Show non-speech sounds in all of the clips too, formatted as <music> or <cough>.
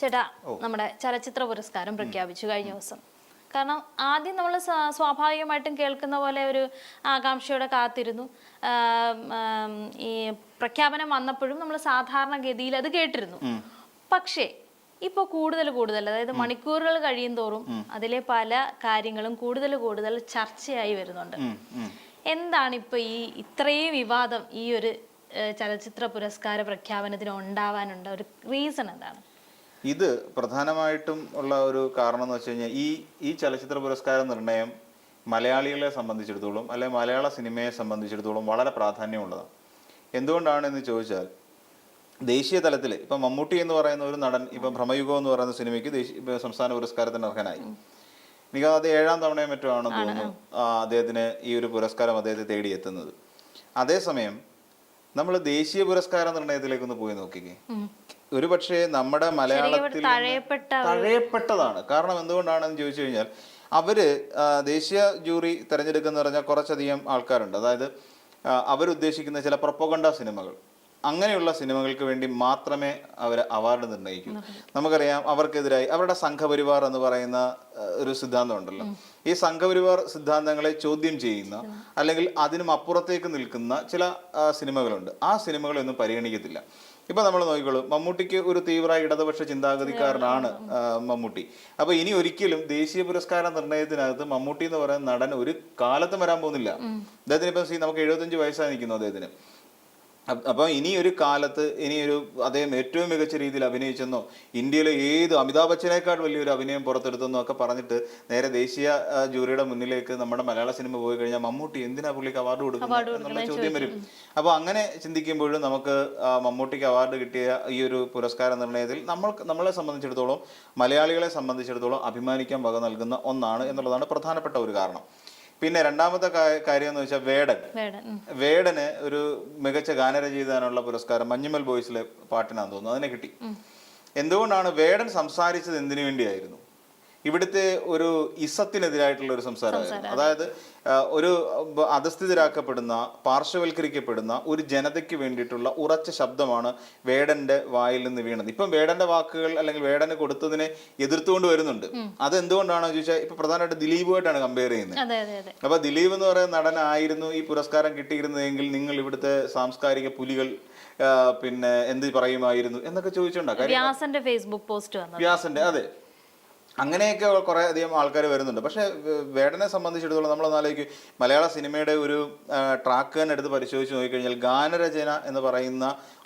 ചേട്ടാ നമ്മുടെ ചലച്ചിത്ര പുരസ്കാരം പ്രഖ്യാപിച്ചു കഴിഞ്ഞ ദിവസം. കാരണം ആദ്യം നമ്മൾ സ്വാഭാവികമായിട്ടും കേൾക്കുന്ന പോലെ ഒരു ആകാംക്ഷയോടെ കാത്തിരുന്നു. ഈ പ്രഖ്യാപനം വന്നപ്പോഴും നമ്മൾ സാധാരണ ഗതിയിൽ അത് കേട്ടിരുന്നു. പക്ഷേ ഇപ്പോൾ കൂടുതൽ കൂടുതൽ അതായത് മണിക്കൂറുകൾ കഴിയും തോറും അതിലെ പല കാര്യങ്ങളും കൂടുതൽ കൂടുതൽ ചർച്ചയായി വരുന്നുണ്ട്. എന്താണ് ഇപ്പൊ ഈ ഇത്രയും വിവാദം ഈ ഒരു ചലച്ചിത്ര പുരസ്കാര പ്രഖ്യാപനത്തിന് ഉണ്ടാവാനുള്ള ഒരു റീസൺ എന്താണ്? ഇത് പ്രധാനമായിട്ടും ഉള്ള ഒരു കാരണം എന്ന് വെച്ച് കഴിഞ്ഞാൽ ഈ ഈ ചലച്ചിത്ര പുരസ്കാര നിർണയം മലയാളികളെ സംബന്ധിച്ചിടത്തോളം അല്ലെ മലയാള സിനിമയെ സംബന്ധിച്ചിടത്തോളം വളരെ പ്രാധാന്യമുള്ളതാണ്. എന്തുകൊണ്ടാണ് എന്ന് ചോദിച്ചാൽ ദേശീയ തലത്തിൽ ഇപ്പൊ മമ്മൂട്ടി എന്ന് പറയുന്ന ഒരു നടൻ ഇപ്പൊ ഭ്രമയുഗം എന്ന് പറയുന്ന സിനിമയ്ക്ക് ദേശീയ സംസ്ഥാന പുരസ്കാരത്തിന് അർഹനായി. എനിക്ക് അത് ഏഴാം തവണയും മറ്റോ ആണെന്ന് തോന്നുന്നു അദ്ദേഹത്തിന് ഈ ഒരു പുരസ്കാരം അദ്ദേഹത്തെ തേടിയെത്തുന്നത്. അതേസമയം നമ്മൾ ദേശീയ പുരസ്കാര നിർണയത്തിലേക്ക് ഒന്ന് പോയി നോക്കിക്കേ. ഒരു പക്ഷേ നമ്മുടെ മലയാളത്തിൽ തഴയപ്പെട്ട തഴയപ്പെട്ടതാണ്. കാരണം എന്തുകൊണ്ടാണെന്ന് ചോദിച്ചു കഴിഞ്ഞാൽ അവർ ദേശീയ ജൂറി തിരഞ്ഞെടുക്കുന്ന പറഞ്ഞാൽ കുറച്ചധികം ആൾക്കാരുണ്ട്. അതായത് അവരുദ്ദേശിക്കുന്ന ചില പ്രൊപ്പഗണ്ട സിനിമകൾ. അങ്ങനെയുള്ള സിനിമകൾക്ക് വേണ്ടി മാത്രമേ അവർ അവാർഡ് നിർണയിക്കൂ. നമുക്കറിയാം അവർക്കെതിരായി അവരുടെ സംഘപരിവാർ എന്ന് പറയുന്ന ഒരു സിദ്ധാന്തം ഉണ്ടല്ലോ. ഈ സംഘപരിവാർ സിദ്ധാന്തങ്ങളെ ചോദ്യം ചെയ്യുന്ന അല്ലെങ്കിൽ അതിനും അപ്പുറത്തേക്ക് നിൽക്കുന്ന ചില സിനിമകളുണ്ട്. ആ സിനിമകളൊന്നും പരിഗണിക്കത്തില്ല. ഇപ്പൊ നമ്മൾ നോക്കിക്കോളൂ. മമ്മൂട്ടിക്ക് ഒരു തീവ്ര ഇടതുപക്ഷ ചിന്താഗതിക്കാരനാണ് മമ്മൂട്ടി. അപ്പൊ ഇനി ഒരിക്കലും ദേശീയ പുരസ്കാര നിർണയത്തിനകത്ത് മമ്മൂട്ടി എന്ന് പറയുന്ന നടൻ ഒരു കാലത്തും വരാൻ പോകുന്നില്ല. അദ്ദേഹത്തിന് ഇപ്പം നമുക്ക് എഴുപത്തഞ്ച് വയസ്സായി നിൽക്കുന്നു അദ്ദേഹത്തിന്. അപ്പ- അപ്പൊ ഇനി ഒരു കാലത്ത് ഇനി ഒരു അദ്ദേഹം ഏറ്റവും മികച്ച രീതിയിൽ അഭിനയിച്ചെന്നോ ഇന്ത്യയിലെ ഏത് അമിതാഭ് ബച്ചനേക്കാൾ വലിയൊരു അഭിനയം പുറത്തെടുത്തെന്നോ ഒക്കെ പറഞ്ഞിട്ട് നേരെ ദേശീയ ജൂറിയുടെ മുന്നിലേക്ക് നമ്മുടെ മലയാള സിനിമ പോയി കഴിഞ്ഞാൽ മമ്മൂട്ടി എന്തിനാ പുള്ളിക്ക് അവാർഡ് കൊടുക്കുന്നത് എന്നുള്ള ചോദ്യം വരും. അപ്പോൾ അങ്ങനെ ചിന്തിക്കുമ്പോഴും നമുക്ക് മമ്മൂട്ടിക്ക് അവാർഡ് കിട്ടിയ ഈ ഒരു പുരസ്കാര നിർണയത്തിൽ നമ്മൾ നമ്മളെ സംബന്ധിച്ചിടത്തോളം മലയാളികളെ സംബന്ധിച്ചിടത്തോളം അഭിമാനിക്കാൻ വക നൽകുന്ന ഒന്നാണ് എന്നുള്ളതാണ് പ്രധാനപ്പെട്ട ഒരു കാരണം. പിന്നെ രണ്ടാമത്തെ കാര്യം എന്ന് വെച്ചാൽ വേടൻ. വേടന് ഒരു മികച്ച ഗാനരചയിതാനുള്ള പുരസ്കാരം മഞ്ഞുമൽ ബോയ്സിലെ പാട്ടിനാന്ന് തോന്നുന്നു. അതിനെ കിട്ടി. എന്തുകൊണ്ടാണ് വേടൻ സംസാരിച്ചത് എന്തിനു വേണ്ടിയായിരുന്നു? ഇവിടുത്തെ ഒരു ഇസത്തിനെതിരായിട്ടുള്ള ഒരു സംസാരമായിരുന്നു അതായത് ഒരു അധസ്ഥിതരാക്കപ്പെടുന്ന പാർശ്വവൽക്കരിക്കപ്പെടുന്ന ഒരു ജനതയ്ക്ക് വേണ്ടിയിട്ടുള്ള ഉറച്ച ശബ്ദമാണ് വേടന്റെ വായിൽ നിന്ന് വീണത്. ഇപ്പം വേടന്റെ വാക്കുകൾ അല്ലെങ്കിൽ വേടന് കൊടുത്തതിനെ എതിർത്തുകൊണ്ട് വരുന്നുണ്ട്. അത് എന്തുകൊണ്ടാണെന്ന് ചോദിച്ചാൽ ഇപ്പൊ പ്രധാനമായിട്ട് ദിലീപുമായിട്ടാണ് കമ്പയർ ചെയ്യുന്നത്. അപ്പൊ ദിലീപ് എന്ന് പറയുന്ന നടനായിരുന്നു ഈ പുരസ്കാരം കിട്ടിയിരുന്നതെങ്കിൽ നിങ്ങൾ ഇവിടുത്തെ സാംസ്കാരിക പുലികൾ പിന്നെ എന്ത് പറയുമായിരുന്നു എന്നൊക്കെ ചോദിച്ചോണ്ടാ വ്യാസന്റെ ഫേസ്ബുക്ക് പോസ്റ്റ് വ്യാസന്റെ അതെ. അങ്ങനെയൊക്കെ കുറെ അധികം ആൾക്കാർ വരുന്നുണ്ട്. പക്ഷെ വേടനെ സംബന്ധിച്ചിടത്തോളം നമ്മൾ ആലോചിക്കും. മലയാള സിനിമയുടെ ഒരു ട്രാക്ക് തന്നെ എടുത്ത് പരിശോധിച്ച് നോക്കിക്കഴിഞ്ഞാൽ ഗാനരചന എന്ന് പറയുന്ന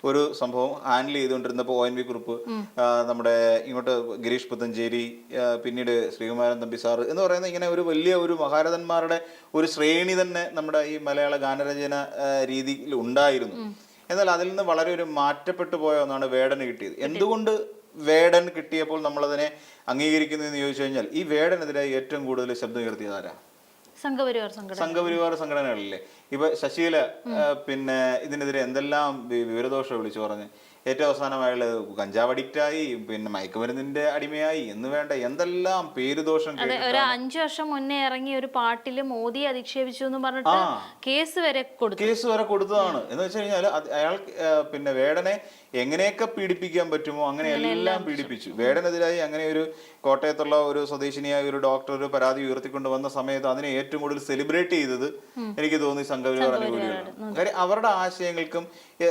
ഒരു സംഭവം ഹാൻഡിൽ ചെയ്തുകൊണ്ടിരുന്നപ്പോൾ ഒ എൻ വി കുറുപ്പ് നമ്മുടെ ഇങ്ങോട്ട് ഗിരീഷ് പുത്തഞ്ചേരി പിന്നീട് ശ്രീകുമാരൻ തമ്പി സാറ് എന്ന് പറയുന്ന ഇങ്ങനെ ഒരു വലിയ ഒരു മഹാരഥന്മാരുടെ ഒരു ശ്രേണി തന്നെ നമ്മുടെ ഈ മലയാള ഗാനരചന രീതിയിൽ ഉണ്ടായിരുന്നു. എന്നാൽ അതിൽ നിന്ന് വളരെ ഒരു മാറ്റപ്പെട്ടു പോയ ഒന്നാണ് വേടന് കിട്ടിയത്. എന്തുകൊണ്ട് വേടൻ കിട്ടിയപ്പോൾ നമ്മളതിനെ അംഗീകരിക്കുന്നതെന്ന് ചോദിച്ചു കഴിഞ്ഞാൽ ഈ വേടനെതിരെ ഏറ്റവും കൂടുതൽ ശബ്ദം ഉയർത്തിയത് ആരാ? സംഘപരിവാർ സംഘടന. സംഘപരിവാർ സംഘടനകളില്ലേ? ഇപ്പൊ ശശികല ആ, പിന്നെ ഇതിനെതിരെ എന്തെല്ലാം വിവരദോഷം വിളിച്ചു പറഞ്ഞ്? ഏറ്റവും അവസാനം അയാൾ കഞ്ചാവ് അഡിക്റ്റായി പിന്നെ മയക്കുമരുന്നിന്റെ അടിമയായി എന്ന് വേണ്ട എന്തെല്ലാം പേരുദോഷം ഒരു അഞ്ചു വർഷം മുന്നേ ഇറങ്ങി ഒരു പാട്ടിൽ മോദി അധിക്ഷേപിച്ചു എന്ന് പറഞ്ഞിട്ട് കേസ് വരെ കൊടുത്തു. കേസ് വരെ കൊടുത്തതാണ്. എന്ന് വെച്ച് കഴിഞ്ഞാൽ അയാൾ പിന്നെ വേടനെ എങ്ങനെയൊക്കെ പീഡിപ്പിക്കാൻ പറ്റുമോ അങ്ങനെ എല്ലാം പീഡിപ്പിച്ചു. വേടനെതിരായി അങ്ങനെ ഒരു കോട്ടയത്തുള്ള ഒരു സ്വദേശിനിയായ ഒരു ഡോക്ടർ ഒരു പരാതി ഉയർത്തിക്കൊണ്ട് വന്ന സമയത്ത് അതിനെ ഏറ്റവും കൂടുതൽ സെലിബ്രേറ്റ് ചെയ്തത് എനിക്ക് തോന്നി സംഘപരിവാർ അനുകൂലികളാണ് കാര്യം അവരുടെ ആശയങ്ങൾക്കും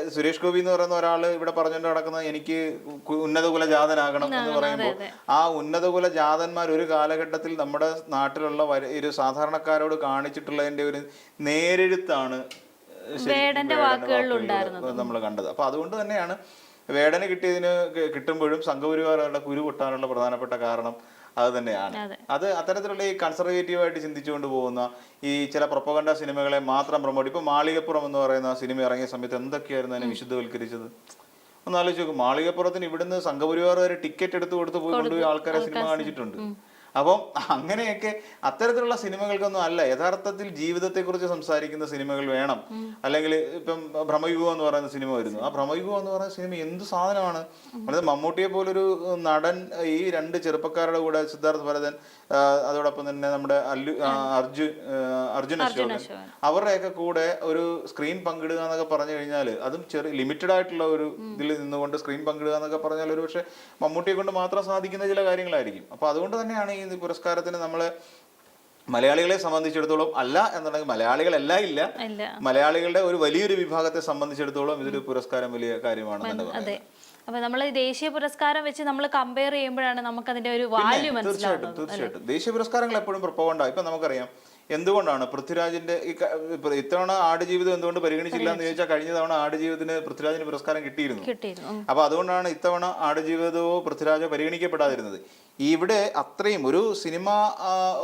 സുരേഷ് ഗോപി എന്ന് പറയുന്ന ഒരാൾ ഇവിടെ പറഞ്ഞുകൊണ്ട് നടക്കുന്ന എനിക്ക് ഉന്നത ഉന്നതകുല ജാതനാകണം എന്ന് പറയുമ്പോൾ ആ ഉന്നതകുല ജാതന്മാർ ഒരു കാലഘട്ടത്തിൽ നമ്മുടെ നാട്ടിലുള്ള ഒരു സാധാരണക്കാരോട് കാണിച്ചിട്ടുള്ളതിന്റെ ഒരു നേരെഴുത്താണ് വേടന്റെ വാക്കുകളിൽ നമ്മൾ കണ്ടത്. അപ്പൊ അതുകൊണ്ട് തന്നെയാണ് വേടന് കിട്ടിയതിന് കിട്ടുമ്പോഴും സംഘപരിവാറുകളുടെ കുരു പൊട്ടാനുള്ള പ്രധാനപ്പെട്ട കാരണം അത് തന്നെയാണ്. അത്. അത്തരത്തിലുള്ള ഈ കൺസർവേറ്റീവായിട്ട് ചിന്തിച്ചുകൊണ്ട് പോകുന്ന ഈ ചില പ്രൊപ്പകണ്ട സിനിമകളെ മാത്രം പ്രൊമോട്ട് ഇപ്പൊ മാളികപ്പുറം എന്ന് പറയുന്ന സിനിമ ഇറങ്ങിയ സമയത്ത് എന്തൊക്കെയായിരുന്നു അതിനെ വിശുദ്ധവൽക്കരിച്ചത്? ഒന്ന് ആലോചിച്ച് നോക്കും. മാളികപ്പുറത്തിന് ഇവിടുന്ന് സംഘപരിവാർ വരെ ടിക്കറ്റ് എടുത്ത് കൊടുത്ത് പോയി കൊണ്ടുപോയി ആൾക്കാരെ സിനിമ കാണിച്ചിട്ടുണ്ട്. അപ്പം അങ്ങനെയൊക്കെ അത്തരത്തിലുള്ള സിനിമകൾക്കൊന്നും അല്ല. യഥാർത്ഥത്തിൽ ജീവിതത്തെക്കുറിച്ച് സംസാരിക്കുന്ന സിനിമകൾ വേണം. അല്ലെങ്കിൽ ഇപ്പം ഭ്രമയുഗം എന്ന് പറയുന്ന സിനിമ വരുന്നു. ആ ഭ്രമയുഗം എന്ന് പറയുന്ന സിനിമ എന്ത് സാധനമാണ്? അതായത് മമ്മൂട്ടിയെ പോലൊരു നടൻ ഈ രണ്ട് ചെറുപ്പക്കാരുടെ കൂടെ സിദ്ധാർത്ഥ് ഭരതൻ അതോടൊപ്പം തന്നെ നമ്മുടെ അല്ലു അർജു അർജുൻ ആ, അർജുൻ അശോകൻ. അശോകൻ. അവരുടെയൊക്കെ കൂടെ ഒരു സ്ക്രീൻ പങ്കിടുക എന്നൊക്കെ പറഞ്ഞു കഴിഞ്ഞാൽ അതും ചെറിയ ലിമിറ്റഡ് ആയിട്ടുള്ള ഒരു ഇതിൽ നിന്നുകൊണ്ട് സ്ക്രീൻ പങ്കിടുക എന്നൊക്കെ പറഞ്ഞാൽ ഒരു പക്ഷേ മമ്മൂട്ടിയെ കൊണ്ട് മാത്രം സാധിക്കുന്ന ചില കാര്യങ്ങളായിരിക്കും. അപ്പൊ അതുകൊണ്ട് തന്നെയാണ് ഈ പുരസ്കാരത്തിന് നമ്മൾ മലയാളികളെ സംബന്ധിച്ചിടത്തോളം അല്ല എന്നുണ്ടെങ്കിൽ മലയാളികളെല്ലാം ഇല്ല. ഇല്ല. മലയാളികളുടെ ഒരു വലിയൊരു വിഭാഗത്തെ സംബന്ധിച്ചിടത്തോളം ഇതൊരു പുരസ്കാരം വലിയ കാര്യമാണെന്ന് തന്നെ അതെ. അപ്പൊ നമ്മൾ ദേശീയ പുരസ്കാരം വെച്ച് നമ്മൾ കമ്പയർ ചെയ്യുമ്പോഴാണ് നമുക്ക് അതിന്റെ ഒരു വാല്യൂ തീർച്ചയായിട്ടും തീർച്ചയായിട്ടും. ദേശീയ പുരസ്കാരങ്ങൾ എപ്പോഴും പ്രപ്പോണ്ട ഇപ്പൊ നമുക്കറിയാം എന്തുകൊണ്ടാണ് പൃഥ്വിരാജിന്റെ ഈ ഇത്തവണ ആടുജീവിതം എന്തുകൊണ്ട് പരിഗണിച്ചില്ല എന്ന് ചോദിച്ചാൽ കഴിഞ്ഞ തവണ ആടുജീവിതത്തിന് പൃഥ്വിരാജിന് പുരസ്കാരം കിട്ടിയിരുന്നു. കിട്ടിയിരുന്നു. അപ്പൊ അതുകൊണ്ടാണ് ഇത്തവണ ആടുജീവിതമോ പൃഥ്വിരാജോ പരിഗണിക്കപ്പെടാതിരുന്നത്. ഇവിടെ അത്രയും ഒരു സിനിമ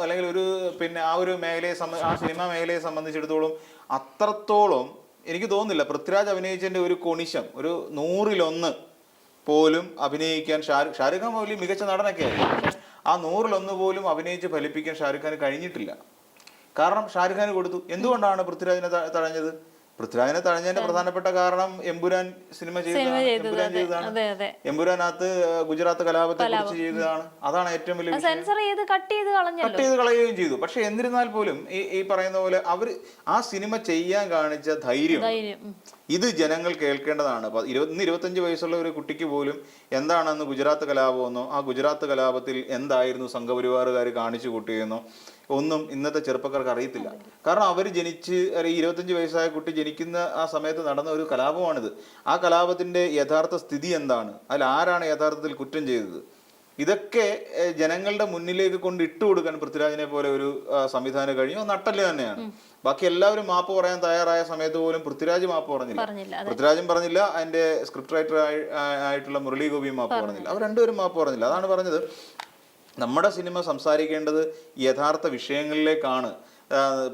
അല്ലെങ്കിൽ ഒരു പിന്നെ ആ ഒരു മേഖലയെ സംബന്ധിച്ച് ആ സിനിമ മേഖലയെ സംബന്ധിച്ചിടത്തോളം അത്രത്തോളം എനിക്ക് തോന്നുന്നില്ല. പൃഥ്വിരാജ് അഭിനയിച്ചതിന്റെ ഒരു കൊണിശം ഒരു നൂറിലൊന്ന് പോലും അഭിനയിക്കാൻ ഷാരൂഖ് ഷാരൂഖ് ഖാൻ വലിയ മികച്ച നടനൊക്കെ ആയിരുന്നു. ആ നൂറിലൊന്ന് പോലും അഭിനയിച്ച് ഫലിപ്പിക്കാൻ ഷാരൂഖ് ഖാന് കഴിഞ്ഞിട്ടില്ല. കാരണം ഷാരൂഖ് ഖാന് കൊടുത്തു. എന്തുകൊണ്ടാണ് പൃഥ്വിരാജിനെ തഴഞ്ഞത്? പൃഥ്വിരാജിനെ തഴഞ്ഞതിന്റെ പ്രധാനപ്പെട്ട കാരണം എംപുരാൻ സിനിമ ചെയ്തതാണ്. ചെയ്തത്, എമ്പുരാൻ ചെയ്തതാണ്. എമ്പുരാനകത്ത് ഗുജറാത്ത് കലാപത്തെ കുറിച്ച് ചെയ്തതാണ്. അതാണ് ഏറ്റവും വലിയ സെൻസർ ചെയ്ത് കട്ട് ചെയ്ത് കട്ട് ചെയ്ത് കളയുകയും ചെയ്തു. പക്ഷെ എന്നിരുന്നാൽ പോലും ഈ ഈ പറയുന്ന പോലെ അവർ ആ സിനിമ ചെയ്യാൻ കാണിച്ച ധൈര്യം. ഇത് ജനങ്ങൾ കേൾക്കേണ്ടതാണ്. അപ്പൊ ഇരുപത് ഇന്ന് ഇരുപത്തഞ്ച് വയസ്സുള്ള ഒരു കുട്ടിക്ക് പോലും എന്താണെന്ന് ഗുജറാത്ത് കലാപമെന്നോ ആ ഗുജറാത്ത് കലാപത്തിൽ എന്തായിരുന്നു സംഘപരിവാറുകാർ കാണിച്ചു കൂട്ടിയെന്നോ ഒന്നും ഇന്നത്തെ ചെറുപ്പക്കാർക്ക് അറിയത്തില്ല. കാരണം അവർ ജനിച്ച് ഇരുപത്തഞ്ച് വയസ്സായ കുട്ടി ജനിക്കുന്ന ആ സമയത്ത് നടന്ന ഒരു കലാപമാണിത്. ആ കലാപത്തിന്റെ യഥാർത്ഥ സ്ഥിതി എന്താണ്? അതിൽ ആരാണ് യഥാർത്ഥത്തിൽ കുറ്റം ചെയ്തത്? ഇതൊക്കെ ജനങ്ങളുടെ മുന്നിലേക്ക് കൊണ്ട് ഇട്ടു കൊടുക്കാൻ പൃഥ്വിരാജിനെ പോലെ ഒരു സംവിധാനം കഴിഞ്ഞു. നട്ടൽ തന്നെയാണ്. ബാക്കി എല്ലാവരും മാപ്പ് പറയാൻ തയ്യാറായ സമയത്ത് പോലും പൃഥ്വിരാജ് മാപ്പ് പറഞ്ഞില്ല. പൃഥ്വിരാജും പറഞ്ഞില്ല അതിന്റെ സ്ക്രിപ്റ്റ് റൈറ്റർ ആയിട്ടുള്ള മുരളി ഗോപിയും മാപ്പ് പറഞ്ഞില്ല. അവർ രണ്ടുപേരും മാപ്പ് പറഞ്ഞില്ല. അതാണ് പറഞ്ഞത്. നമ്മുടെ സിനിമ സംസാരിക്കേണ്ടത് യഥാർത്ഥ വിഷയങ്ങളിലേക്കാണ്.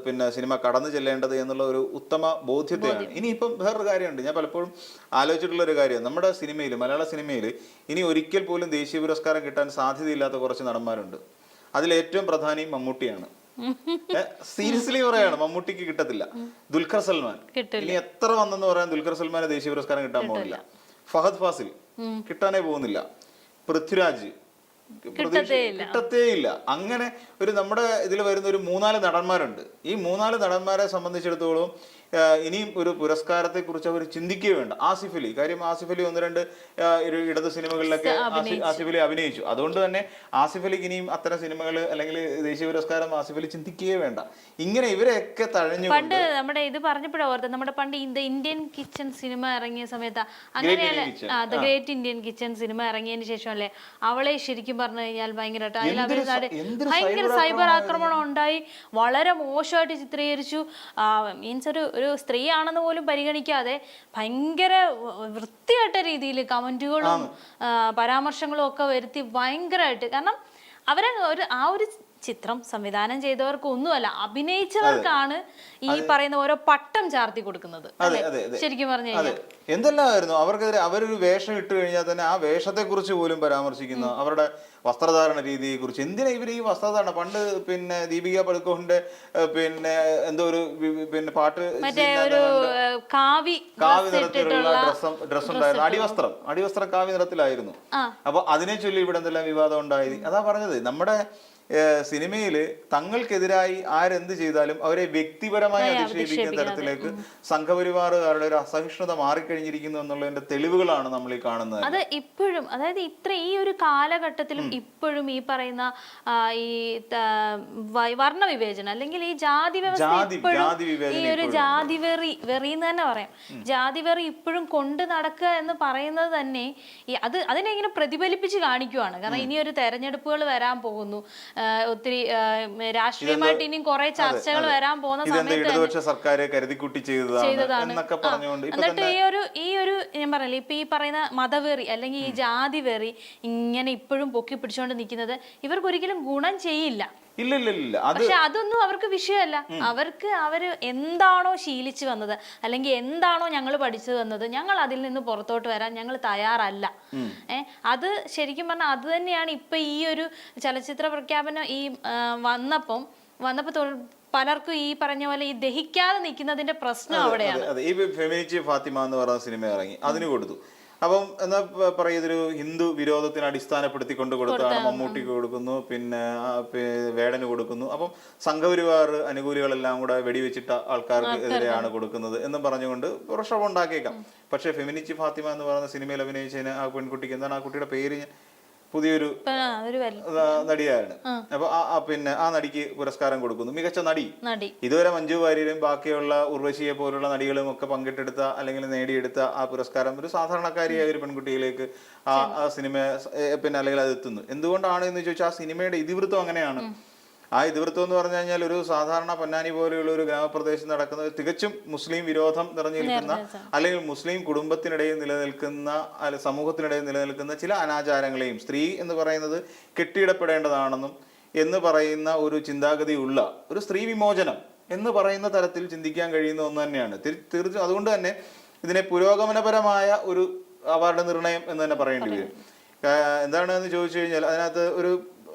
പിന്നെ സിനിമ കടന്നു ചെല്ലേണ്ടത് എന്നുള്ള ഒരു ഉത്തമ ബോധ്യത്തെയാണ് ഇനിയിപ്പം വേറൊരു കാര്യമുണ്ട്. ഞാൻ പലപ്പോഴും ആലോചിച്ചിട്ടുള്ള ഒരു കാര്യം. നമ്മുടെ സിനിമയിൽ മലയാള സിനിമയിൽ ഇനി ഒരിക്കൽ പോലും ദേശീയ പുരസ്കാരം കിട്ടാൻ സാധ്യതയില്ലാത്ത കുറച്ച് നടന്മാരുണ്ട്. അതിൽ ഏറ്റവും പ്രധാനി മമ്മൂട്ടിയാണ്. <laughs> സീരിയസ്ലി പറയാണ് മമ്മൂട്ടിക്ക് കിട്ടത്തില്ല. ദുൽഖർ സൽമാൻ. ഇനി എത്ര വന്നെന്ന് പറയാൻ ദുൽഖർ സൽമാന് ദേശീയ പുരസ്കാരം കിട്ടാൻ പോകുന്നില്ല. ഫഹദ് ഫാസിൽ കിട്ടാനേ പോകുന്നില്ല. പൃഥ്വിരാജ് കിട്ടത്തേയില്ല. അങ്ങനെ ഒരു നമ്മുടെ ഇതിൽ വരുന്ന ഒരു മൂന്നാൽ നടന്മാരുണ്ട്. ഈ മൂന്നാൽ നടന്മാരെ സംബന്ധിച്ചിടത്തോളം ഇനിയും ഒരു പുരസ്കാരത്തെക്കുറിച്ച് അവർ ചിന്തിക്കുകയേ വേണ്ട ആസിഫ് അലി കാര്യം ആസിഫ് അലി ഒന്ന് രണ്ട് ഇടത് സിനിമകളിലൊക്കെ ആസിഫ് അലി അഭിനയിച്ചു. അതുകൊണ്ട് തന്നെ ആസിഫ് അലിക്ക് ഇനിയും അത്തരം സിനിമകൾ അല്ലെങ്കിൽ ദേശീയ പുരസ്കാരം ആസിഫ് അലി ചിന്തിക്കുകയേ വേണ്ട. ഇങ്ങനെ ഇവരെയൊക്കെ തഴഞ്ഞു പണ്ട് നമ്മുടെ ഇത് പറഞ്ഞപ്പോഴാണ് ഓർത്തത്. നമ്മുടെ പണ്ട് ഇന്ത്യ ഇന്ത്യൻ കിച്ചൺ സിനിമ ഇറങ്ങിയ സമയത്ത് അങ്ങനെയല്ല? The great Indian kitchen cinema ഇറങ്ങിയതിന് ശേഷം അല്ലേ അവളെ ശരിക്കും പറഞ്ഞു കഴിഞ്ഞാൽ ഭയങ്കരമായിട്ട് അതിൽ എന്തൊരു ഭയങ്കര സൈബർ ആക്രമണം. ഉണ്ടായി വളരെ മോശമായിട്ട് ചിത്രീകരിച്ചു. മീൻസ് ഒരു ഒരു സ്ത്രീയാണെന്ന് പോലും പരിഗണിക്കാതെ ഭയങ്കര വൃത്തിയായിട്ട രീതിയിൽ കമന്റുകളും പരാമർശങ്ങളും ഒക്കെ വരുത്തി ഭയങ്കരമായിട്ട് കാരണം അവരെ ഒരു ആ ഒരു ചിത്രം സംവിധാനം ചെയ്തവർക്ക് ഒന്നുമല്ല അഭിനയിച്ചവർക്കാണ് ഈ പറയുന്ന ഓരോ പട്ടം ചാർത്തി കൊടുക്കുന്നത് ശരിക്കും പറഞ്ഞു കഴിഞ്ഞാൽ. എന്തെല്ലാമായിരുന്നു? അവർക്കെതിരെ അവരൊരു വേഷം ഇട്ട് കഴിഞ്ഞാൽ തന്നെ ആ വേഷത്തെ കുറിച്ച് പോലും പരാമർശിക്കുന്നു അവരുടെ വസ്ത്രധാരണ രീതിയെ കുറിച്ച് എന്തിനാ ഇവർ ഈ വസ്ത്രധാരണ? പണ്ട് പിന്നെ ദീപിക പടുക്കോണിന്റെ പിന്നെ എന്തോ ഒരു പിന്നെ പാട്ട് കാവി കാവി നിറത്തിലുള്ള ഡ്രസ്സും ഡ്രസ് ഉണ്ടായിരുന്നു അടിവസ്ത്രം. അടിവസ്ത്രം കാവി നിറത്തിലായിരുന്നു. അപ്പൊ അതിനെ ചൊല്ലി ഇവിടെ എന്തെല്ലാം വിവാദം ഉണ്ടായി? അതാ പറഞ്ഞത്. നമ്മുടെ ഏഹ്, സിനിമയിൽ തങ്ങൾക്കെതിരായി ആരെന്ത് ചെയ്താലും അവരെ വ്യക്തിപരമായി അധിക്ഷേപിക്കുന്ന തരത്തിലേക്ക് സംഘപരിവാറുകാരുടെ ഒരു അസഹിഷ്ണുത മാറിക്കഴിഞ്ഞിരിക്കുന്നു എന്നുള്ളതിന്റെ തെളിവുകളാണ് നമ്മൾ ഈ കാണുന്നത്. അത് ഇപ്പോഴും അതായത് ഇത്ര ഈ ഒരു കാലഘട്ടത്തിലും ഇപ്പോഴും ഈ പറയുന്ന ഈ വർണ വിവേചനം വർണവിവേചനം അല്ലെങ്കിൽ ഈ ജാതി വ്യവസ്ഥ ഈ ഒരു ജാതി വെറി വെറി എന്ന് തന്നെ പറയാം. ജാതി വെറി ഇപ്പോഴും കൊണ്ട് നടക്കുക എന്ന് പറയുന്നത് തന്നെ അത് അതിനെ ഇങ്ങനെ പ്രതിഫലിപ്പിച്ച് കാണിക്കുവാണ്. കാരണം ഇനി ഒരു തെരഞ്ഞെടുപ്പുകൾ വരാൻ പോകുന്നു. ഒത്തിരി രാഷ്ട്രീയമായിട്ട് ഇനിയും കുറെ ചർച്ചകൾ വരാൻ പോകുന്ന സമയത്ത് സർക്കാർ കരുതിക്കുട്ടി ചെയ്തതാണ് എന്നിട്ട് ഈ ഒരു ഈ ഒരു ഞാൻ പറയല്ലേ ഇപ്പൊ ഈ പറയുന്ന മതവെറി അല്ലെങ്കിൽ ഈ ജാതി വെറി ഇങ്ങനെ ഇപ്പോഴും പൊക്കി പിടിച്ചുകൊണ്ട് നിൽക്കുന്നത് ഇവർക്കൊരിക്കലും ഗുണം ചെയ്യില്ല. ഇല്ല ഇല്ല ഇല്ല അത് പക്ഷെ അതൊന്നും അവർക്ക് വിഷയമല്ല. അവർക്ക് അവർ എന്താണോ ശീലിച്ചു വന്നത് അല്ലെങ്കിൽ എന്താണോ ഞങ്ങൾ പഠിച്ചു വന്നത് ഞങ്ങൾ അതിൽ നിന്ന് പുറത്തോട്ട് വരാൻ ഞങ്ങൾ തയ്യാറല്ല. ഏ അത് ശരിക്കും പറഞ്ഞാൽ അത് തന്നെയാണ് ഇപ്പൊ ഈ ഒരു ചലച്ചിത്ര പ്രഖ്യാപനം ഈ വന്നപ്പം വന്നപ്പോ പലർക്കും ഈ പറഞ്ഞ പോലെ ഈ ദഹിക്കാതെ നിൽക്കുന്നതിന്റെ പ്രശ്നം അവിടെയാണ്. ഈ ഫാത്തിമ എന്ന് പറയുന്ന സിനിമ ഇറങ്ങി അതിന് കൊടുത്തു. അപ്പം എന്നാ പറയുക ഇതൊരു ഹിന്ദു വിരോധത്തിന് അടിസ്ഥാനപ്പെടുത്തി കൊണ്ട് കൊടുത്താണ് മമ്മൂട്ടിക്ക് കൊടുക്കുന്നു പിന്നെ വേടന് കൊടുക്കുന്നു. അപ്പം സംഘപരിവാർ അനുകൂലികളെല്ലാം കൂടെ വെടിവെച്ചിട്ട ആൾക്കാർക്ക് എതിരെയാണ് കൊടുക്കുന്നത് എന്നും പറഞ്ഞുകൊണ്ട് പ്രക്ഷോഭം ഉണ്ടാക്കിയേക്കാം. പക്ഷേ ഫെമിനിച്ച് ഫാത്തിമ എന്ന് പറയുന്ന സിനിമയിൽ അഭിനയിച്ചതിന് ആ പെൺകുട്ടിക്ക് എന്താണ് ആ കുട്ടിയുടെ പേര് ഞാൻ പുതിയൊരു നടിയാണ്. അപ്പൊ പിന്നെ ആ നടിക്ക് പുരസ്കാരം കൊടുക്കുന്നു. മികച്ച നടി. ഇതുവരെ മഞ്ജു വാര്യരും ബാക്കിയുള്ള ഉർവശിയെ പോലുള്ള നടികളും ഒക്കെ പങ്കിട്ടെടുത്ത അല്ലെങ്കിൽ നേടിയെടുത്ത ആ പുരസ്കാരം ഒരു സാധാരണക്കാരിയായ ഒരു പെൺകുട്ടിയിലേക്ക് ആ ആ സിനിമ പിന്നെ അല്ലെങ്കിൽ അത് എത്തുന്നു. എന്തുകൊണ്ടാണ് എന്ന് ചോദിച്ചാൽ ആ സിനിമയുടെ ഇതിവൃത്തം അങ്ങനെയാണ്. ആ ഇതിവൃത്തം എന്ന് പറഞ്ഞു കഴിഞ്ഞാൽ ഒരു സാധാരണ പൊന്നാനി പോലെയുള്ള ഒരു ഗ്രാമപ്രദേശം നടക്കുന്ന തികച്ചും മുസ്ലിം വിരോധം നിറഞ്ഞു നിൽക്കുന്ന അല്ലെങ്കിൽ മുസ്ലിം കുടുംബത്തിനിടയിൽ നിലനിൽക്കുന്ന അല്ലെ സമൂഹത്തിനിടയിൽ നിലനിൽക്കുന്ന ചില അനാചാരങ്ങളെയും സ്ത്രീ എന്ന് പറയുന്നത് കെട്ടിയിടപ്പെടേണ്ടതാണെന്നും എന്ന് പറയുന്ന ഒരു ചിന്താഗതിയുള്ള ഒരു സ്ത്രീ വിമോചനം എന്ന് പറയുന്ന തരത്തിൽ ചിന്തിക്കാൻ കഴിയുന്ന ഒന്ന് തന്നെയാണ്. തീർ- തീർച്ചയായും അതുകൊണ്ട് തന്നെ ഇതിനെ പുരോഗമനപരമായ ഒരു അവാർഡ് നിർണയം എന്ന് തന്നെ പറയേണ്ടി വരും. എന്താണെന്ന് ചോദിച്ചു കഴിഞ്ഞാൽ അതിനകത്ത് ഒരു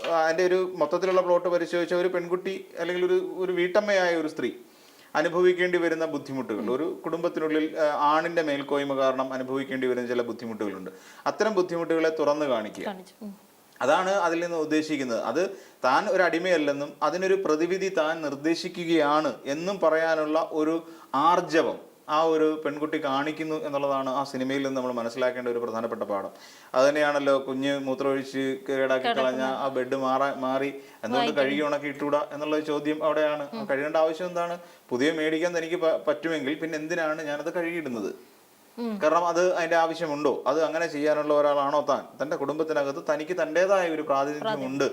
ആ, അതിന്റെ ഒരു മൊത്തത്തിലുള്ള പ്ലോട്ട് പരിശോധിച്ച ഒരു പെൺകുട്ടി അല്ലെങ്കിൽ ഒരു ഒരു വീട്ടമ്മയായ ഒരു സ്ത്രീ അനുഭവിക്കേണ്ടി വരുന്ന ബുദ്ധിമുട്ടുകൾ. ഒരു കുടുംബത്തിനുള്ളിൽ ആണിന്റെ ആണിന്റെ മേൽക്കോയ്മ കാരണം അനുഭവിക്കേണ്ടി വരുന്ന ചില ബുദ്ധിമുട്ടുകളുണ്ട്. അത്തരം ബുദ്ധിമുട്ടുകളെ തുറന്നു കാണിക്കുക. അതാണ് അതിൽ നിന്ന് ഉദ്ദേശിക്കുന്നത്. അത് താൻ ഒരു അടിമയല്ലെന്നും അതിനൊരു പ്രതിവിധി താൻ നിർദ്ദേശിക്കുകയാണ് എന്നും പറയാനുള്ള ഒരു ആർജവം ആ ഒരു പെൺകുട്ടി കാണിക്കുന്നു എന്നുള്ളതാണ് ആ സിനിമയിൽ നിന്ന് നമ്മൾ മനസ്സിലാക്കേണ്ട ഒരു പ്രധാനപ്പെട്ട പാഠം. അത് തന്നെയാണല്ലോ കുഞ്ഞ് മൂത്രമൊഴിച്ച് കേടാക്കി കളഞ്ഞ ആ ബെഡ് മാറാ മാറി എന്തുകൊണ്ട് കഴുകി ഉണക്കി ഇട്ടൂടാ എന്നുള്ള ചോദ്യം അവിടെയാണ്. കഴുകേണ്ട ആവശ്യം എന്താണ്? പുതിയ മേടിക്കാൻ എനിക്ക് പറ്റുമെങ്കിൽ പിന്നെ എന്തിനാണ് ഞാനത് കഴുകിയിടുന്നത്? കാരണം അത് അതിന്റെ ആവശ്യമുണ്ടോ? അത് അങ്ങനെ ചെയ്യാനുള്ള ഒരാളാണോ താൻ? തന്റെ കുടുംബത്തിനകത്ത് തനിക്ക് തന്റേതായ ഒരു പ്രാതിനിധ്യമുണ്ട്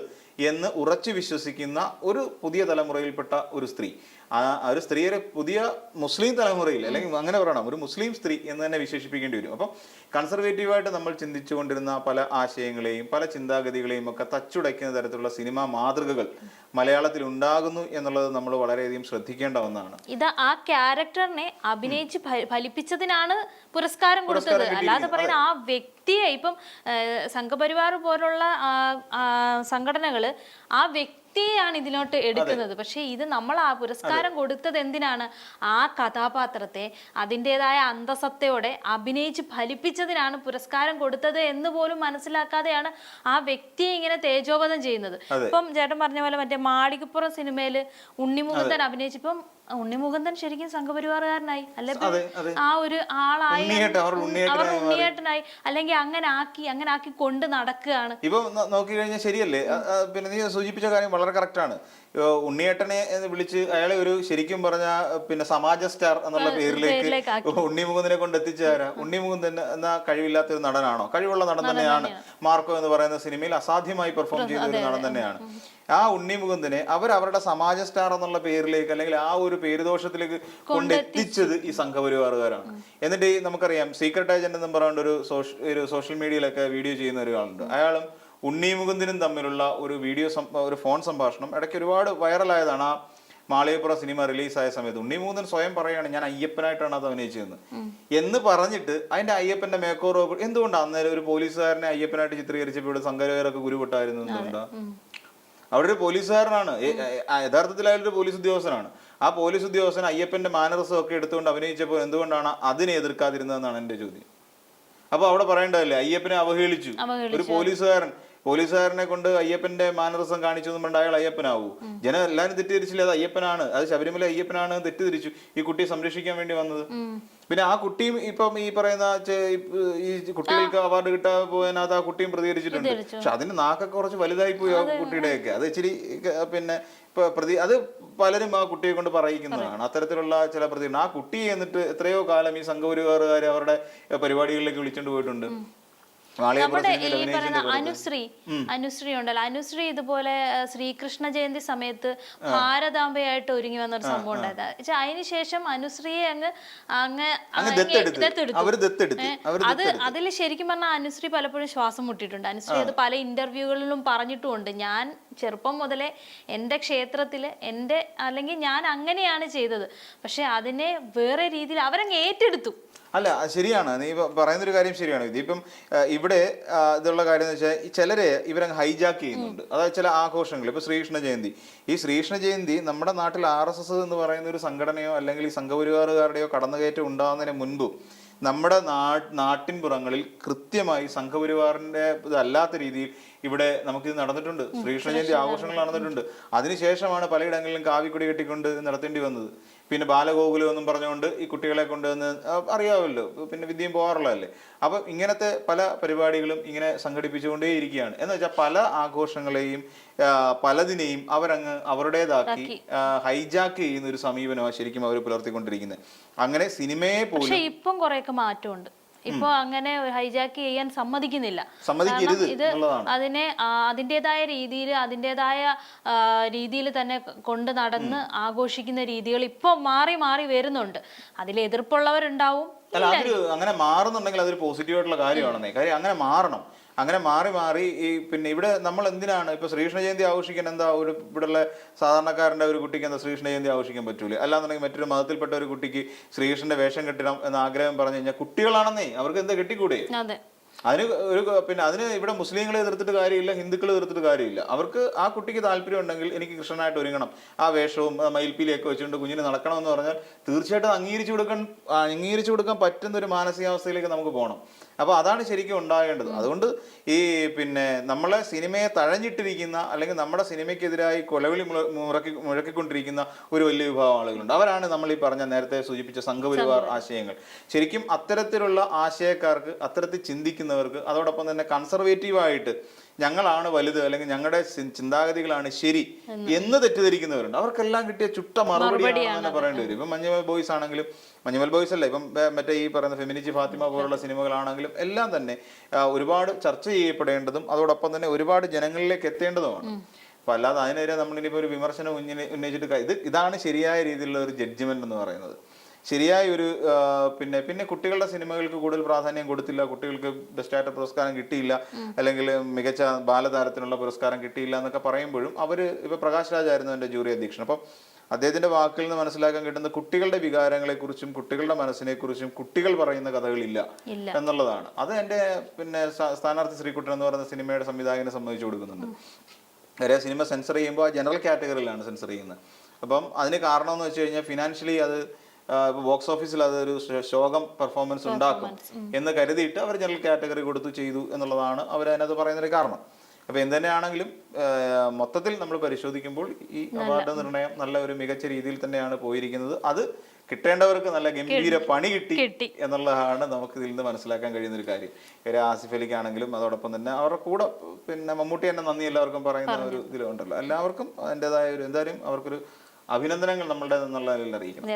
എന്ന് ഉറച്ചു വിശ്വസിക്കുന്ന ഒരു പുതിയ തലമുറയിൽപ്പെട്ട ഒരു സ്ത്രീ. ആ ഒരു സ്ത്രീയെ പുതിയ മുസ്ലിം തലമുറയിൽ അല്ലെങ്കിൽ അങ്ങനെ പറയണം ഒരു മുസ്ലിം സ്ത്രീ എന്ന് തന്നെ വിശേഷിപ്പിക്കേണ്ടി വരും. അപ്പം കൺസർവേറ്റീവായിട്ട് നമ്മൾ ചിന്തിച്ചുകൊണ്ടിരുന്ന പല ആശയങ്ങളെയും പല ചിന്താഗതികളെയും ഒക്കെ തച്ചുടയ്ക്കുന്ന തരത്തിലുള്ള സിനിമാ മാതൃകകൾ മലയാളത്തിൽ ഉണ്ടാകുന്നു എന്നുള്ളത് നമ്മൾ വളരെയധികം ശ്രദ്ധിക്കേണ്ട ഒന്നാണ്. ഇത് ആ ക്യാരക്ടറിനെ അഭിനയിച്ച് ഫലിപ്പിച്ചതിനാണ് പുരസ്കാരം കൊടുത്തത്. അല്ലാതെ പറയുന്ന ആ വ്യക്തിയെ ഇപ്പം സംഘപരിവാർ പോലുള്ള സംഘടനകൾ ആ, വ്യക്തി വ്യക്തിയെയാണ് ഇതിലോട്ട് എടുക്കുന്നത്. പക്ഷേ ഇത് നമ്മൾ ആ പുരസ്കാരം കൊടുത്തത് എന്തിനാണ്? ആ കഥാപാത്രത്തെ അതിന്റെതായ അന്തസത്തയോടെ അഭിനയിച്ച് ഫലിപ്പിച്ചതിനാണ് പുരസ്കാരം കൊടുത്തത് എന്ന് പോലും മനസ്സിലാക്കാതെയാണ് ആ വ്യക്തിയെ ഇങ്ങനെ തേജോവധം ചെയ്യുന്നത്. ഇപ്പം ചേട്ടൻ പറഞ്ഞ പോലെ മറ്റേ മാളികപ്പുറം സിനിമയിൽ ഉണ്ണിമുകുന്ദൻ അഭിനയിച്ചപ്പം ഉണ്ണിമുകുന്ദൻ ശരിക്കും സംഘപരിവാറുകാരനായി. അല്ലെങ്കിൽ ആ ഒരു ആളായി അവർ ഉണ്ണിയേട്ടനായി അല്ലെങ്കിൽ അങ്ങനെ ആക്കി അങ്ങനെ ആക്കി കൊണ്ട് നടക്കുകയാണ്. ഇപ്പൊ നോക്കി കഴിഞ്ഞാൽ ശരിയല്ലേ? പിന്നെ നീ സൂചിപ്പിച്ച കാര്യം വളരെ കറക്റ്റ് ആണ്. ഉണ്ണിയേട്ടനെ എന്ന് വിളിച്ച് അയാളെ ഒരു ശരിക്കും പറഞ്ഞ പിന്നെ സമാജ സ്റ്റാർ എന്നുള്ള പേരിലേക്ക് ഉണ്ണി ഉണ്ണിമുകുന്ദനെ കൊണ്ട് എത്തിച്ചേരാ ഉണ്ണിമുകുന്ദൻ എന്ന കഴിവില്ലാത്ത ഒരു നടനാണോ? കഴിവുള്ള നടൻ തന്നെയാണ്. മാർക്കോ എന്ന് പറയുന്ന സിനിമയിൽ അസാധ്യമായി പെർഫോം ചെയ്ത ഒരു നടൻ തന്നെയാണ്. ആ ഉണ്ണി ഉണ്ണിമുകുന്ദനെ അവർ അവരുടെ സമാജ സ്റ്റാർ എന്നുള്ള പേരിലേക്ക് അല്ലെങ്കിൽ ആ ഒരു പേരുദോഷത്തിലേക്ക് കൊണ്ടെത്തിച്ചത് ഈ സംഘപരിവാറുകാരാണ്. എന്നിട്ട് നമുക്കറിയാം സീക്രട്ട് ഏജന്റ് എന്ന് സോഷ്യ ഒരു സോഷ്യൽ മീഡിയയിലൊക്കെ വീഡിയോ ചെയ്യുന്ന ഒരാളുണ്ട് അയാളും ഉണ്ണി മുകുന്ദനും തമ്മിലുള്ള ഒരു വീഡിയോ ഒരു ഫോൺ സംഭാഷണം ഇടയ്ക്ക് ഒരുപാട് വൈറലായതാണ് ആ മാളികപ്പുറം സിനിമ റിലീസായ സമയത്ത്. ഉണ്ണി മുകുന്ദൻ സ്വയം പറയുകയാണ് ഞാൻ അയ്യപ്പനായിട്ടാണ് അത് അഭിനയിച്ചതെന്ന് എന്ന് പറഞ്ഞിട്ട് അതിന്റെ അയ്യപ്പന്റെ മേക്കോർ എന്തുകൊണ്ടാണ് അന്നേരം ഒരു പോലീസുകാരനെ അയ്യപ്പനായിട്ട് ചിത്രീകരിച്ചപ്പോൾ ഇവിടെ സംഘപരിവാരൊക്കെ ഗുരുപെട്ടായിരുന്നു എന്തുകൊണ്ടാണ് അവിടെ ഒരു പോലീസുകാരനാണ്. യഥാർത്ഥത്തിൽ അയാൾ ഒരു പോലീസ് ഉദ്യോഗസ്ഥനാണ്. ആ പോലീസ് ഉദ്യോഗസ്ഥൻ അയ്യപ്പന്റെ മാനറസം ഒക്കെ എടുത്തുകൊണ്ട് അഭിനയിച്ചപ്പോൾ എന്തുകൊണ്ടാണ് അതിനെ എതിർക്കാതിരുന്നതെന്നാണ് എന്റെ ചോദ്യം. അപ്പൊ അവിടെ പറയേണ്ടതല്ലേ അയ്യപ്പനെ അവഹേളിച്ചു. ഒരു പോലീസുകാരൻ പോലീസുകാരനെ കൊണ്ട് അയ്യപ്പന്റെ മാനദസം കാണിച്ചു എന്ന് അയാൾ അയ്യപ്പനാവൂ. ജനം എല്ലാവരും തെറ്റിദ്ധരിച്ചില്ല? അത് അയ്യപ്പനാണ്. അത് ശബരിമല അയ്യപ്പനാണ് തെറ്റിദ്ധരിച്ചു. ഈ കുട്ടിയെ സംരക്ഷിക്കാൻ വേണ്ടി വന്നത്. പിന്നെ ആ കുട്ടിയും ഇപ്പം ഈ പറയുന്ന ഈ കുട്ടികൾക്ക് അവാർഡ് കിട്ടാൻ പോയതിനകത്ത് ആ കുട്ടിയും പ്രതികരിച്ചിട്ടുണ്ട്. പക്ഷെ അതിന് നാക്കൊക്കെ കുറച്ച് വലുതായി പോയി ആ കുട്ടിയുടെയൊക്കെ. അത് ഇച്ചിരി പിന്നെ ഇപ്പൊ പ്രതി അത് പലരും ആ കുട്ടിയെ കൊണ്ട് പറയിക്കുന്നതാണ്. അത്തരത്തിലുള്ള ചില പ്രതികരണം ആ കുട്ടിയെ എന്നിട്ട് എത്രയോ കാലം ഈ സംഘപരിവാറുകാർ അവരുടെ പരിപാടികളിലേക്ക് വിളിച്ചുകൊണ്ട് പോയിട്ടുണ്ട്. നമ്മുടെ ഈ പറയുന്ന അനുശ്രീ അനുശ്രീ ഉണ്ടല്ലോ. അനുശ്രീ ഇതുപോലെ ശ്രീകൃഷ്ണ ജയന്തി സമയത്ത് ഭാരതാംബയായിട്ട് ഒരുങ്ങി വന്നൊരു സംഭവം ഉണ്ടായത്. അതിനുശേഷം അനുശ്രീയെ അങ്ങ് അങ്ങ് അത് അതിൽ ശരിക്കും പറഞ്ഞാൽ അനുശ്രീ പലപ്പോഴും ശ്വാസം മുട്ടിയിട്ടുണ്ട്. അനുശ്രീ അത് പല ഇന്റർവ്യൂകളിലും പറഞ്ഞിട്ടുമുണ്ട്. ഞാൻ ചെറുപ്പം മുതലേ എന്റെ ക്ഷേത്രത്തിൽ എന്റെ അല്ലെങ്കിൽ ഞാൻ അങ്ങനെയാണ് ചെയ്തത്. പക്ഷെ അതിനെ വേറെ രീതിയിൽ അവരങ്ങ് ഏറ്റെടുത്തു. അല്ല ശരിയാണ്. നീ പറയുന്നൊരു കാര്യം ശരിയാണ്. ഇതിപ്പം ഇപ്പം ഇവിടെ ഇതുള്ള കാര്യം എന്ന് വെച്ചാൽ ചിലരെ ഇവരങ്ങ് ഹൈജാക്ക് ചെയ്യുന്നുണ്ട്. അതായത് ചില ആഘോഷങ്ങൾ. ഇപ്പൊ ശ്രീകൃഷ്ണ ജയന്തി. ഈ ശ്രീകൃഷ്ണ ജയന്തി നമ്മുടെ നാട്ടിൽ ആർ എസ് എസ് എന്ന് പറയുന്ന ഒരു സംഘടനയോ അല്ലെങ്കിൽ ഈ സംഘപരിവാറുകാരുടെയോ കടന്നുകയറ്റം ഉണ്ടാകുന്നതിന് മുൻപും നമ്മുടെ നാട്ടിൻ പുറങ്ങളിൽ കൃത്യമായി സംഘപരിവാറിന്റെ ഇതല്ലാത്ത രീതിയിൽ ഇവിടെ നമുക്കിത് നടന്നിട്ടുണ്ട്. ശ്രീകൃഷ്ണ ജയന്തി ആഘോഷങ്ങൾ നടന്നിട്ടുണ്ട്. അതിനുശേഷമാണ് പലയിടങ്ങളിലും കാവിക്കൊടി കെട്ടിക്കൊണ്ട് നടത്തേണ്ടി വന്നത്. പിന്നെ ബാലഗോകുലം എന്നും പറഞ്ഞുകൊണ്ട് ഈ കുട്ടികളെ കൊണ്ടുവന്ന് അറിയാമല്ലോ പിന്നെ വിദ്യയും പോകാറുള്ളതല്ലേ. അപ്പം ഇങ്ങനത്തെ പല പരിപാടികളും ഇങ്ങനെ സംഘടിപ്പിച്ചുകൊണ്ടേ ഇരിക്കുകയാണ് എന്ന് വെച്ചാൽ പല ആഘോഷങ്ങളെയും പലതിനെയും അവരങ്ങ് അവരുടേതാക്കി ഹൈജാക്ക് ചെയ്യുന്ന ഒരു സമീപനമാണ് ശരിക്കും അവർ പുലർത്തിക്കൊണ്ടിരിക്കുന്നത്. അങ്ങനെ സിനിമയെ പോലും ഇപ്പം കുറെയൊക്കെ മാറ്റമുണ്ട്. ഇപ്പൊ അങ്ങനെ ഹൈജാക്ക് ചെയ്യാൻ സമ്മതിക്കുന്നില്ല. സമ്മതിക്കരുത് ഇത് അതിനെ അതിന്റെതായ രീതിയിൽ അതിന്റെതായ രീതിയിൽ തന്നെ കൊണ്ട് നടന്ന് ആഘോഷിക്കുന്ന രീതികൾ ഇപ്പൊ മാറി മാറി വരുന്നുണ്ട്. അതിൽ എതിർപ്പുള്ളവരുണ്ടാവും. അല്ല അതൊരു അങ്ങനെ മാറുന്നുണ്ടെങ്കിൽ അതൊരു പോസിറ്റീവ് ആയിട്ടുള്ള കാര്യമാണെന്നേ. കാര്യം അങ്ങനെ മാറണം. അങ്ങനെ മാറി മാറി ഈ പിന്നെ ഇവിടെ നമ്മൾ എന്തിനാണ്? ഇപ്പൊ ശ്രീകൃഷ്ണ ജയന്തി ആഘോഷിക്കാൻ എന്താ ഒരു ഇവിടെയുള്ള സാധാരണക്കാരന്റെ ഒരു കുട്ടിക്ക് എന്താ ശ്രീകൃഷ്ണ ജയന്തി ആഘോഷിക്കാൻ പറ്റൂലേ? അല്ലാന്നുണ്ടെങ്കിൽ മറ്റൊരു മതത്തിൽപ്പെട്ട ഒരു കുട്ടിക്ക് ശ്രീകൃഷ്ണന്റെ വേഷം കെട്ടണം എന്ന ആഗ്രഹം പറഞ്ഞു കഴിഞ്ഞാൽ കുട്ടികളാണെന്നേ അവർക്ക് എന്താ കെട്ടിക്കൂടെ? അതെ. അതിന് ഒരു പിന്നെ അതിന് ഇവിടെ മുസ്ലിങ്ങളെ എതിർത്തിട്ട് കാര്യമില്ല ഹിന്ദുക്കളെ എതിർത്തിട്ട് കാര്യമില്ല. അവർക്ക് ആ കുട്ടിക്ക് താല്പര്യം ഉണ്ടെങ്കിൽ എനിക്ക് കൃഷ്ണനായിട്ട് ഒരുങ്ങണം. ആ വേഷവും മയിൽപ്പീലിയൊക്കെ വെച്ചുകൊണ്ട് കുഞ്ഞിന് നടക്കണം എന്ന് പറഞ്ഞാൽ തീർച്ചയായിട്ടും അംഗീകരിച്ചു കൊടുക്കാൻ അംഗീകരിച്ചു കൊടുക്കാൻ പറ്റുന്ന ഒരു മാനസികാവസ്ഥയിലേക്ക് നമുക്ക് പോകണം. അപ്പോൾ അതാണ് ശരിക്കും ഉണ്ടാകേണ്ടത്. അതുകൊണ്ട് ഈ പിന്നെ നമ്മളെ സിനിമയെ തഴഞ്ഞിട്ടിരിക്കുന്ന അല്ലെങ്കിൽ നമ്മുടെ സിനിമയ്ക്കെതിരായി കൊലവിളി മുറക്കി മുഴക്കി മുഴക്കിക്കൊണ്ടിരിക്കുന്ന ഒരു വലിയ വിഭാഗം ആളുകളുണ്ട്. അവരാണ് നമ്മൾ ഈ പറഞ്ഞ നേരത്തെ സൂചിപ്പിച്ച സംഘപരിവാർ ആശയങ്ങൾ. ശരിക്കും അത്തരത്തിലുള്ള ആശയക്കാർക്ക് അത്തരത്തിൽ ചിന്തിക്കുന്നവർക്ക് അതോടൊപ്പം തന്നെ കൺസർവേറ്റീവായിട്ട് ഞങ്ങളാണ് വലുത് അല്ലെങ്കിൽ ഞങ്ങളുടെ ചിന്താഗതികളാണ് ശരി എന്ന്. തെറ്റിദ്ധരിക്കുന്നവരുണ്ട്. അവർക്കെല്ലാം കിട്ടിയ ചുട്ട മറുപടിയാണ്. പറയേണ്ടി വരും. ഇപ്പം മഞ്ഞുമൽ ബോയ്സ് ആണെങ്കിലും മഞ്ഞുമൽ ബോയ്സ് അല്ല ഇപ്പം മറ്റേ ഈ പറയുന്ന ഫെമിനിജി ഫാത്തിമ പോലുള്ള സിനിമകളാണെങ്കിലും എല്ലാം തന്നെ ഒരുപാട് ചർച്ച ചെയ്യപ്പെടേണ്ടതും അതോടൊപ്പം തന്നെ ഒരുപാട് ജനങ്ങളിലേക്ക് എത്തേണ്ടതുമാണ്. അപ്പൊ അല്ലാതെ അതിനെതിരെ നമ്മളിനിപ്പോ ഒരു വിമർശനം ഉന്നയിച്ചിട്ട് ഇത് ഇതാണ് ശരിയായ രീതിയിലുള്ള ഒരു ജഡ്ജ്മെന്റ് എന്ന് പറയുന്നത്. ശരിയായ ഒരു പിന്നെ പിന്നെ കുട്ടികളുടെ സിനിമകൾക്ക് കൂടുതൽ പ്രാധാന്യം കൊടുത്തില്ല കുട്ടികൾക്ക് ബെസ്റ്റ് ആക്ടർ പുരസ്കാരം കിട്ടിയില്ല അല്ലെങ്കിൽ മികച്ച ബാലതാരത്തിനുള്ള പുരസ്കാരം കിട്ടിയില്ല എന്നൊക്കെ പറയുമ്പോഴും അവർ ഇപ്പൊ പ്രകാശ് രാജായിരുന്നു എന്റെ ജൂറി അധ്യക്ഷൻ. അപ്പം അദ്ദേഹത്തിന്റെ വാക്കിൽ നിന്ന് മനസ്സിലാക്കാൻ കിട്ടുന്ന കുട്ടികളുടെ വികാരങ്ങളെക്കുറിച്ചും കുട്ടികളുടെ മനസ്സിനെക്കുറിച്ചും കുട്ടികൾ പറയുന്ന കഥകളില്ല എന്നുള്ളതാണ്. അത് എന്റെ പിന്നെ സ്ഥാനാർത്ഥി ശ്രീകുട്ടൻ എന്ന് പറയുന്ന സിനിമയുടെ സംവിധായകനെ സംബന്ധിച്ച് കൊടുക്കുന്നുണ്ട്. കാര്യം സിനിമ സെൻസർ ചെയ്യുമ്പോൾ ആ ജനറൽ കാറ്റഗറിയിലാണ് സെൻസർ ചെയ്യുന്നത്. അപ്പം അതിന് കാരണം എന്ന് വെച്ച് കഴിഞ്ഞാൽ ഫിനാൻഷ്യലി അത് ബോക്സ് ഓഫീസിൽ അതൊരു ശോകം പെർഫോമൻസ് ഉണ്ടാക്കും എന്ന് കരുതിയിട്ട് അവർ ജനറൽ കാറ്റഗറി കൊടുത്തു ചെയ്തു എന്നുള്ളതാണ് അവർ അതിനകത്ത് പറയുന്നൊരു കാരണം. അപ്പൊ എന്ത് തന്നെയാണെങ്കിലും മൊത്തത്തിൽ നമ്മൾ പരിശോധിക്കുമ്പോൾ ഈ അവാർഡ് നിർണയം നല്ല ഒരു മികച്ച രീതിയിൽ തന്നെയാണ് പോയിരിക്കുന്നത്. അത് കിട്ടേണ്ടവർക്ക് നല്ല ഗംഭീര പണി കിട്ടി. എന്നുള്ളതാണ് നമുക്ക് ഇതിൽ നിന്ന് മനസ്സിലാക്കാൻ കഴിയുന്ന ഒരു കാര്യം. കാര്യം ആസിഫ് അലിക്കാണെങ്കിലും അതോടൊപ്പം തന്നെ അവരുടെ കൂടെ പിന്നെ മമ്മൂട്ടി തന്നെ നന്ദി എല്ലാവർക്കും പറയുന്ന ഒരു ഇതിലുണ്ടല്ലോ എല്ലാവർക്കും അതിന്റെതായ ഒരു എന്തായാലും അവർക്കൊരു അഭിനന്ദനങ്ങൾ നമ്മളുടെ നിന്നുള്ള അറിയിക്കണം.